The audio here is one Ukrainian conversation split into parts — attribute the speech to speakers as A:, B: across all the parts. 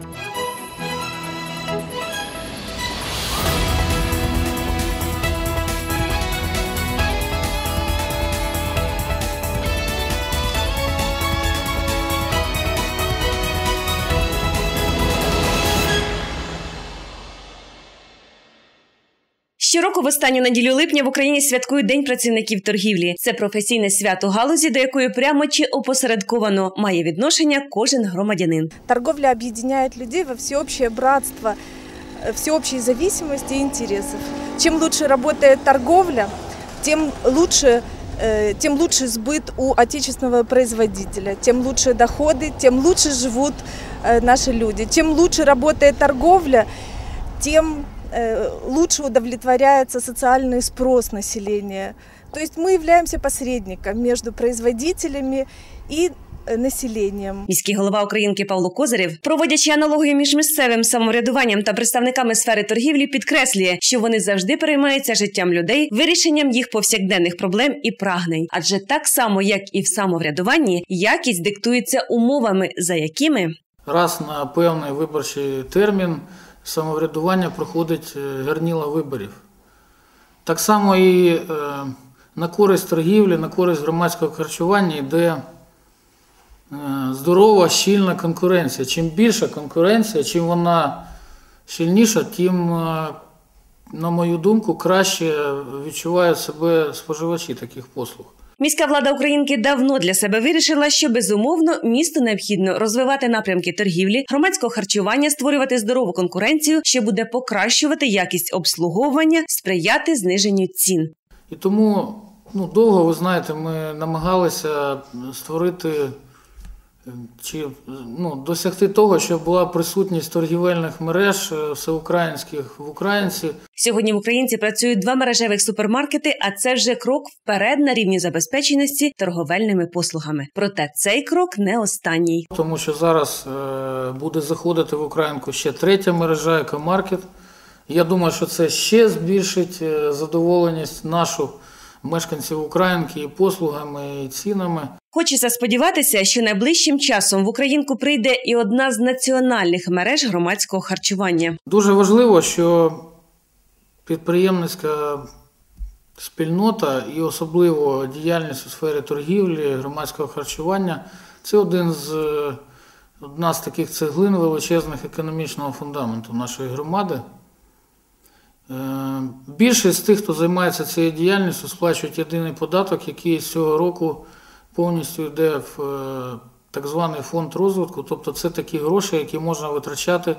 A: Thank you. Щороку в останню неділю липня в Україні святкують День працівників торгівлі. Це професійне свято галузі, до якої прямо чи опосередковано має відношення кожен громадянин.
B: Торговля объединяет людей во всеобщее братство, э, всеобщей зависимости и интересов. Чем лучше работает торговля, тем лучше, э, тем лучше сбыт у отечественного производителя, тем лучше доходы, тем лучше живут э, наши люди. Чем лучше работает торговля, тем э, лучше удовлетворяется социальный спрос населения. То есть мы являемся посредником между производителями и э, населением.
A: Міський голова Українки Павло Козирєв, проводячи аналогію між місцевим самоврядуванням та представниками сфери торгівлі, підкреслює, що вони завжди переймаються життям людей, вирішенням їх повсякденних проблем і прагнень. Адже так само, як і в самоврядуванні, якість диктується умовами, за якими
C: раз на певний виборчий термін самоврядування проходить е, гарніла виборів. Так само і е, на користь торгівлі, на користь громадського харчування йде е, здорова, щільна конкуренція. Чим більша конкуренція, чим вона щільніша, тим, на мою думку, краще відчувають себе споживачі таких послуг.
A: Міська влада Українки давно для себе вирішила, що безумовно місту необхідно розвивати напрямки торгівлі, громадського харчування, створювати здорову конкуренцію, що буде покращувати якість обслуговування, сприяти зниженню цін.
C: І тому ну, довго, ви знаєте, ми намагалися створити чи ну, досягти того, щоб була присутність торгівельних мереж е, всеукраїнських в Українці.
A: Сьогодні в Українці працюють два мережевих супермаркети, а це вже крок вперед на рівні забезпеченості торговельними послугами. Проте цей крок не останній.
C: Тому що зараз е, буде заходити в Українку ще третя мережа екомаркет. Я думаю, що це ще збільшить е, задоволеність нашу мешканців Українки і послугами, і цінами.
A: Хочеться сподіватися, що найближчим часом в Українку прийде і одна з національних мереж громадського харчування.
C: Дуже важливо, що підприємницька спільнота і особливо діяльність у сфері торгівлі, громадського харчування це один з одна з таких цеглин величезних економічного фундаменту нашої громади. Е, Більшість з тих, хто займається цією діяльністю, сплачують єдиний податок, який з цього року повністю йде в е, так званий фонд розвитку. Тобто це такі гроші, які можна витрачати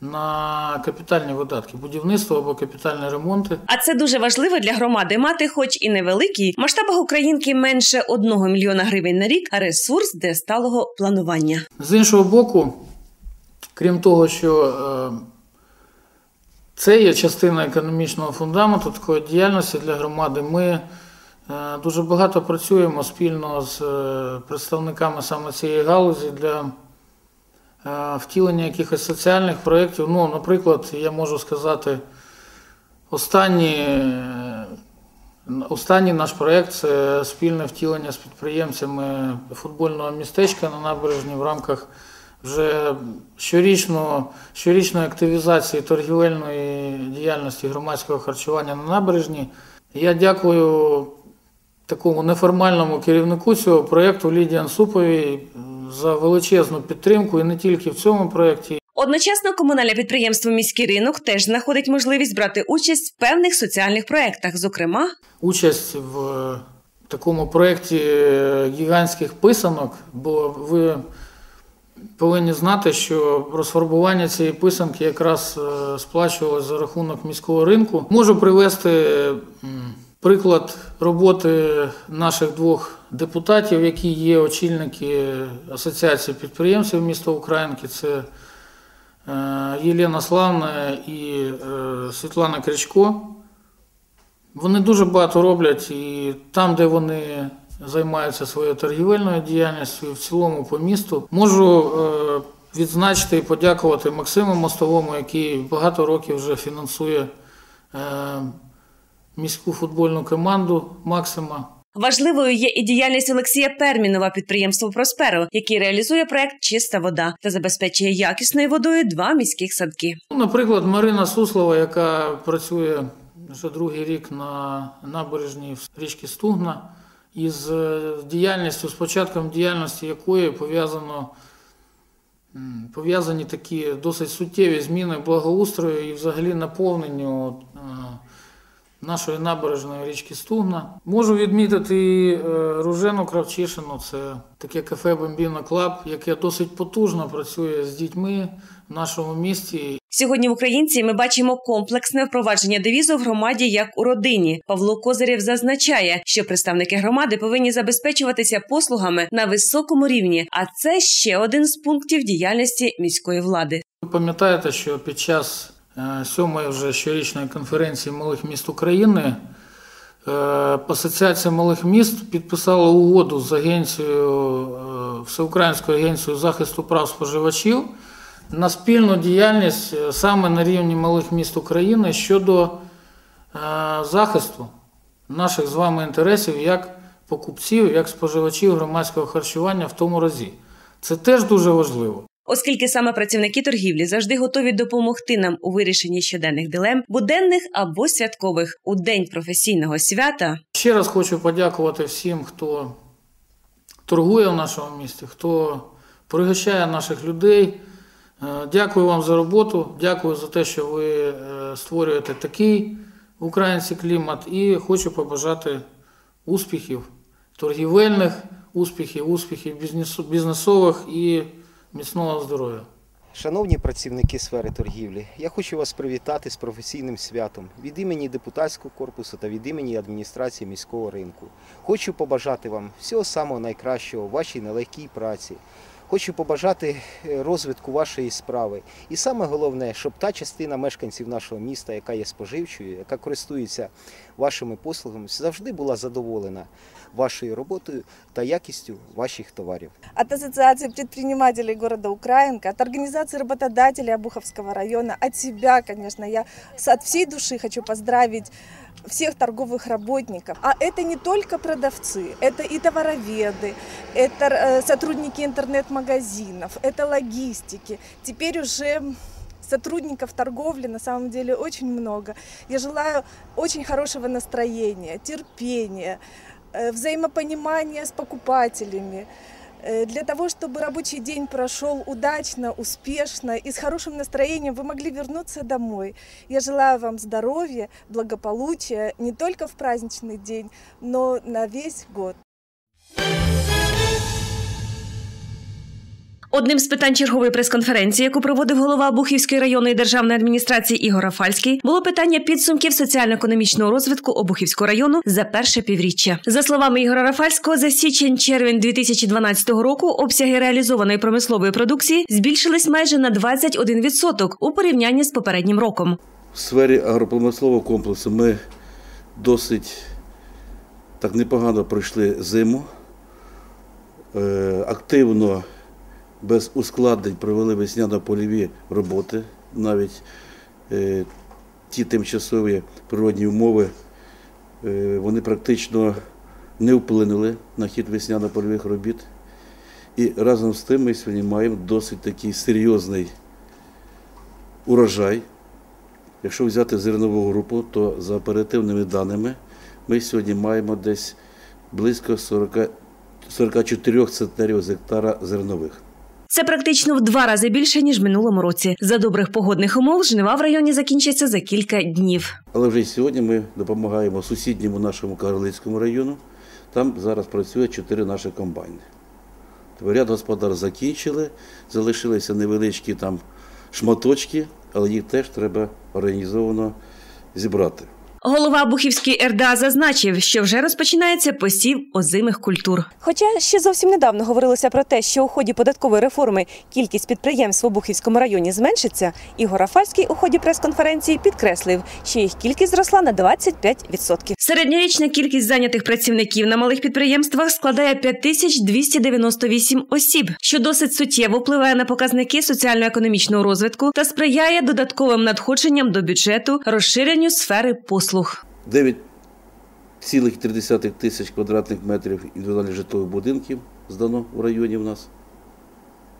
C: на капітальні видатки, будівництво або капітальні ремонти.
A: А це дуже важливо для громади мати, хоч і невеликий, в масштабах Українки менше 1 мільйона гривень на рік, ресурс для сталого планування.
C: З іншого боку, крім того, що е, це є частина економічного фундаменту такої діяльності для громади, ми е, дуже багато працюємо спільно з е, представниками саме цієї галузі для е, втілення якихось соціальних проєктів. Ну, наприклад, я можу сказати, останні. е, Останній наш проєкт це спільне втілення з підприємцями футбольного містечка на набережні в рамках вже щорічного, щорічної активізації торгівельної діяльності громадського харчування на набережні. Я дякую такому неформальному керівнику цього проєкту Лідії Ансуповій за величезну підтримку і не тільки в цьому проєкті,
A: Одночасно комунальне підприємство Міський ринок теж знаходить можливість брати участь в певних соціальних проєктах, зокрема.
C: участь в е, такому проєкті е, гігантських писанок, бо ви повинні знати, що розфарбування цієї писанки якраз е, сплачувалось за рахунок міського ринку. Можу привести приклад роботи наших двох депутатів, які є очільники Асоціації підприємців міста Українки. Це е, Єлена Славна і е, Світлана Кричко. Вони дуже багато роблять і там, де вони займаються своєю торгівельною діяльністю, і в цілому по місту. Можу е, відзначити і подякувати Максиму Мостовому, який багато років вже фінансує е, міську футбольну команду Максима.
A: Важливою є і діяльність Олексія Пермінова підприємство Просперо, який реалізує проект Чиста вода та забезпечує якісною водою два міських садки.
C: Ну, Наприклад, Марина Суслова, яка працює вже другий рік на набережній річки Стугна, із е, діяльністю, з початком діяльності якої пов'язано пов'язані такі досить суттєві зміни благоустрою і взагалі наповненню е, нашої набережної річки Стугна. Можу відмітити е, Ружену Кравчишину, це таке кафе Бомбіна Клаб, яке досить потужно працює з дітьми в нашому місті.
A: Сьогодні в Українці ми бачимо комплексне впровадження девізу в громаді як у родині. Павло Козирєв зазначає, що представники громади повинні забезпечуватися послугами на високому рівні, а це ще один з пунктів діяльності міської влади.
C: Ви пам'ятаєте, що під час е, сьомої вже щорічної конференції малих міст України е, Асоціація малих міст підписала угоду з агенцією е, Всеукраїнською агенцією захисту прав споживачів на спільну діяльність е, саме на рівні малих міст України щодо е, захисту наших з вами інтересів як покупців, як споживачів громадського харчування в тому разі. Це теж дуже важливо.
A: Оскільки саме працівники торгівлі завжди готові допомогти нам у вирішенні щоденних дилем, буденних або святкових у день професійного свята.
C: Ще раз хочу подякувати всім, хто торгує в нашому місті, хто пригощає наших людей. Е, Дякую вам за роботу, дякую за те, що ви е, створюєте такий українці клімат, і хочу побажати успіхів торгівельних, успіхів, успіхів бізнесових і міцного здоров'я.
D: Шановні працівники сфери торгівлі, я хочу вас привітати з професійним святом від імені депутатського корпусу та від імені адміністрації міського ринку. Хочу побажати вам всього самого найкращого в вашій нелегкій праці. Хочу побажати е, розвитку вашої справи. І саме головне, щоб та частина мешканців нашого міста, яка є споживчою, яка користується вашими послугами, завжди була задоволена вашою роботою та якістю ваших товарів.
B: От Ассоциации предпринимателей города Украинка, от Организации работодателей Обуховского района, от себя, конечно, я от всей души хочу поздравить всех торговых работников. А это не только продавцы, это и товароведы, это э, сотрудники интернет-магазинов, это логистики. Теперь уже сотрудников торговли на самом деле очень много. Я желаю очень хорошего настроения, терпения, э, взаимопонимания с покупателями, для того, чтобы рабочий день прошел удачно, успешно и с хорошим настроением вы могли вернуться домой. Я желаю вам здоровья, благополучия не только в праздничный день, но на весь год.
A: Одним з питань чергової прес-конференції, яку проводив голова Обухівської районної державної адміністрації Ігор Рафальський, було питання підсумків соціально-економічного розвитку Обухівського району за перше півріччя. За словами Ігора Рафальського, за січень-червень 2012 року обсяги реалізованої промислової продукції збільшились майже на 21% у порівнянні з попереднім роком.
E: В сфері агропромислового комплексу ми досить так непогано пройшли зиму. Е, Активно, без ускладнень провели весняно-польові роботи. Навіть е, ті тимчасові природні умови е, вони практично не вплинули на хід весняно-польових робіт. І разом з тим ми сьогодні маємо досить такий серйозний урожай. Якщо взяти зернову групу, то за оперативними даними ми сьогодні маємо десь близько 40, 44 центнерів з гектара зернових.
A: Це практично в два рази більше ніж минулому році. За добрих погодних умов жнива в районі закінчаться за кілька днів.
E: Але вже сьогодні ми допомагаємо сусідньому нашому Карлицькому району. Там зараз працює чотири наші комбайни. Ряд господар закінчили, залишилися невеличкі там шматочки, але їх теж треба організовано зібрати.
A: Голова Бухівської РДА зазначив, що вже розпочинається посів озимих культур. Хоча ще зовсім недавно говорилося про те, що у ході податкової реформи кількість підприємств у Бухівському районі зменшиться, Ігор Рафальський у ході прес-конференції підкреслив, що їх кількість зросла на 25%. Середньорічна кількість зайнятих працівників на малих підприємствах складає 5298 осіб, що досить суттєво впливає на показники соціально-економічного розвитку та сприяє додатковим надходженням до бюджету, розширенню сфери послуг.
E: 2,3 тисяч квадратних метрів індивідуальних житлових будинків здано в районі в нас.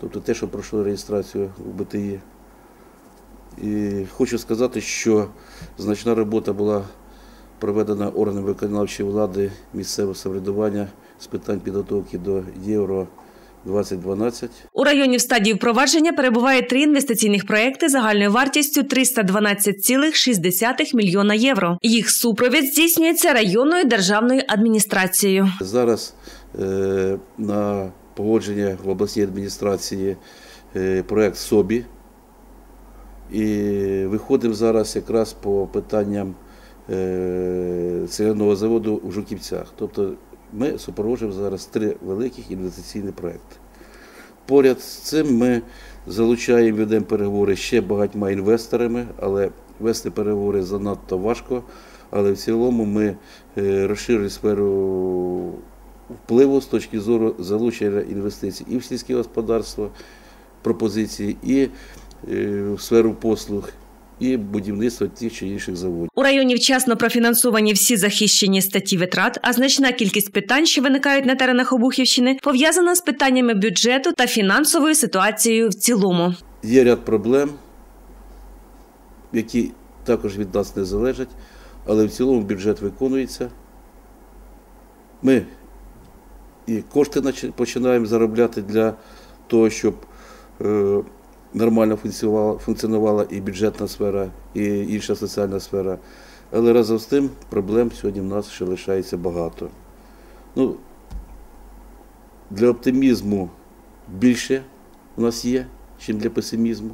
E: Тобто те, що пройшло реєстрацію у БТІ. І хочу сказати, що значна робота була проведена органами виконавчої влади місцевого самоврядування з питань підготовки до Євро 2012.
A: У районі в стадії впровадження перебуває три інвестиційних проекти загальною вартістю 312,6 мільйона євро. Їх супровід здійснюється районною державною адміністрацією.
E: Зараз е, на погодження в обласній адміністрації е, проект СОБІ. І виходимо зараз якраз по питанням е, заводу у Жуківцях. Тобто ми супроводжуємо зараз три великих інвестиційні проекти. Поряд з цим ми залучаємо, ведемо переговори ще багатьма інвесторами, але вести переговори занадто важко. Але в цілому ми е, розширили сферу впливу з точки зору залучення інвестицій і в сільське господарство, пропозиції, і е, в сферу послуг, і будівництво тих чи інших заводів.
A: У районі вчасно профінансовані всі захищені статті витрат, а значна кількість питань, що виникають на теренах Обухівщини, пов'язана з питаннями бюджету та фінансовою ситуацією в цілому.
E: Є ряд проблем, які також від нас не залежать, але в цілому бюджет виконується. Ми і кошти починаємо заробляти для того, щоб е, нормально функціонувала, функціонувала і бюджетна сфера, і інша соціальна сфера. Але разом з тим проблем сьогодні в нас ще лишається багато. Ну, для оптимізму більше у нас є, ніж для песимізму.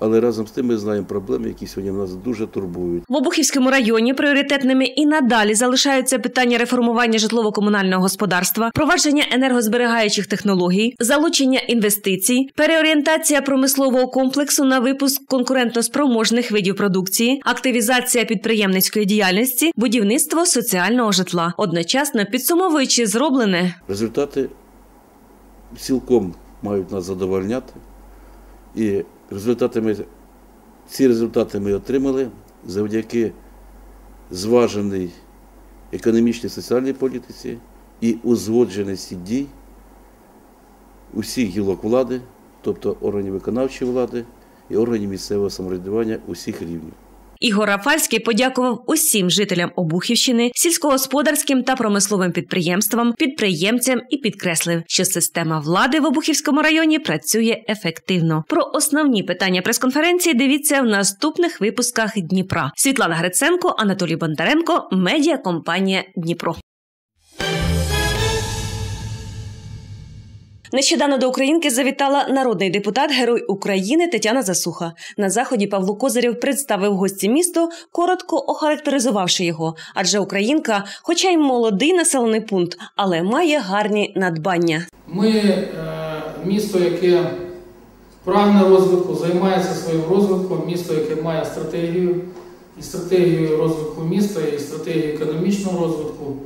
E: Але разом з тим ми знаємо проблеми, які сьогодні нас дуже турбують.
A: В Обухівському районі пріоритетними і надалі залишаються питання реформування житлово-комунального господарства, провадження енергозберігаючих технологій, залучення інвестицій, переорієнтація промислового комплексу на випуск конкурентоспроможних видів продукції, активізація підприємницької діяльності, будівництво соціального житла. Одночасно підсумовуючи зроблене,
E: Результати цілком мають нас задовольняти. І результати ми, ці результати ми отримали завдяки зваженій економічній соціальній політиці і узгодженості дій усіх гілок влади, тобто органів виконавчої влади і органів місцевого самоврядування усіх рівнів.
A: Ігор Рафальський подякував усім жителям Обухівщини, сільськогосподарським та промисловим підприємствам, підприємцям і підкреслив, що система влади в Обухівському районі працює ефективно. Про основні питання прес-конференції дивіться в наступних випусках Дніпра. Світлана Гриценко, Анатолій Бондаренко, медіакомпанія Дніпро. Нещодавно до Українки завітала народний депутат, герой України Тетяна Засуха. На заході Павло Козирєв представив гості місто, коротко охарактеризувавши його. Адже Українка, хоча й молодий населений пункт, але має гарні надбання.
C: Ми е, місто, яке прагне розвитку, займається своїм розвитком, місто, яке має стратегію, і стратегію розвитку міста, і стратегію економічного розвитку.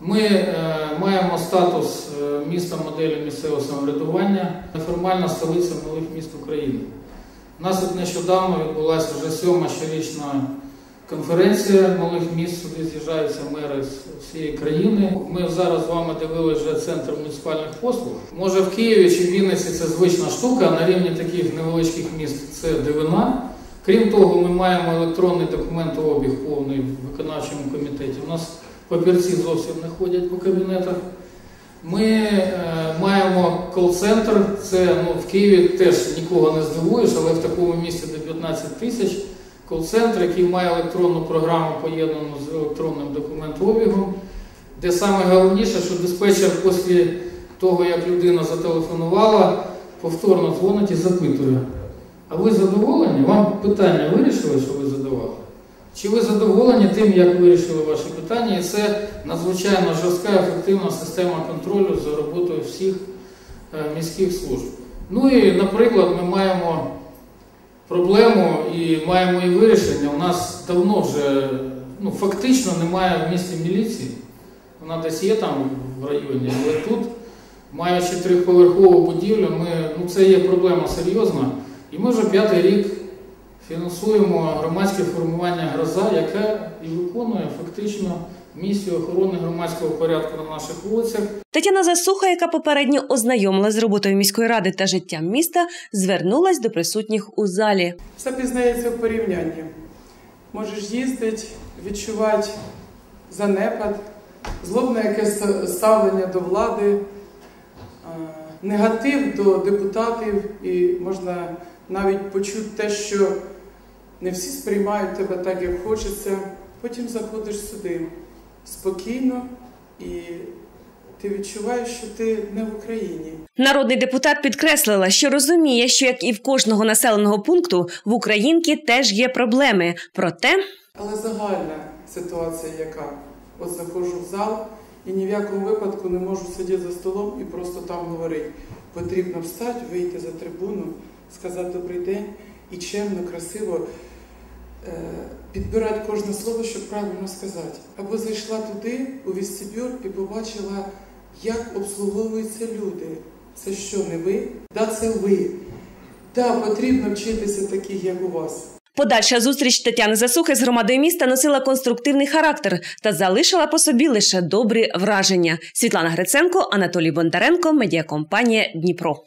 C: Ми е, маємо статус е, міста моделі місцевого самоврядування, неформальна столиця малих міст України. У нас от нещодавно відбулася вже сьома щорічна конференція малих міст, сюди з'їжджаються мери з всієї країни. Ми зараз з вами дивилися вже центр муніципальних послуг. Може в Києві чи в Вінниці це звична штука, на рівні таких невеличких міст це дивина. Крім того, ми маємо електронний документообіг повний в виконавчому комітеті. У нас папірці зовсім не ходять по кабінетах. Ми е, маємо кол-центр, це ну, в Києві теж нікого не здивуєш, але в такому місті де 15 тисяч кол-центр, який має електронну програму поєднану з електронним документообігом, де саме головніше, що диспетчер після того, як людина зателефонувала, повторно дзвонить і запитує. А ви задоволені? Вам питання вирішили, що ви задавали? Чи ви задоволені тим, як вирішили ваші питання? І це надзвичайно жорстка ефективна система контролю за роботою всіх е, міських служб. Ну і, наприклад, ми маємо проблему і маємо і вирішення. У нас давно вже ну, фактично немає в місті міліції. Вона десь є там в районі, але тут, маючи трьохповерхову будівлю, ми, ну, це є проблема серйозна. І ми вже п'ятий рік фінансуємо громадське формування гроза, яке і виконує фактично місію охорони громадського порядку на наших вулицях.
A: Тетяна Засуха, яка попередньо ознайомилась з роботою міської ради та життям міста, звернулась до присутніх у залі.
F: Все пізнається в порівнянні. Можеш їздити, відчувати занепад, злобне якесь ставлення до влади, е, негатив до депутатів, і можна навіть почути те, що не всі сприймають тебе так, як хочеться. Потім заходиш сюди спокійно і ти відчуваєш, що ти не в Україні.
A: Народний депутат підкреслила, що розуміє, що як і в кожного населеного пункту в Українки теж є проблеми. Проте
F: Але загальна ситуація, яка от заходжу в зал і ні в якому випадку не можу сидіти за столом і просто там говорити. Потрібно встати, вийти за трибуну, сказати добрий день і чемно, красиво підбирати кожне слово, щоб правильно сказати. Або зайшла туди, у вестибюр, і побачила, як обслуговуються люди. Це що, не ви? Да, це ви. Да, потрібно вчитися таких, як у вас.
A: подальша зустріч Тетяни Засухи з громадою міста носила конструктивний характер та залишила по собі лише добрі враження. Світлана Гриценко, Анатолій Бондаренко, медіакомпанія Дніпро.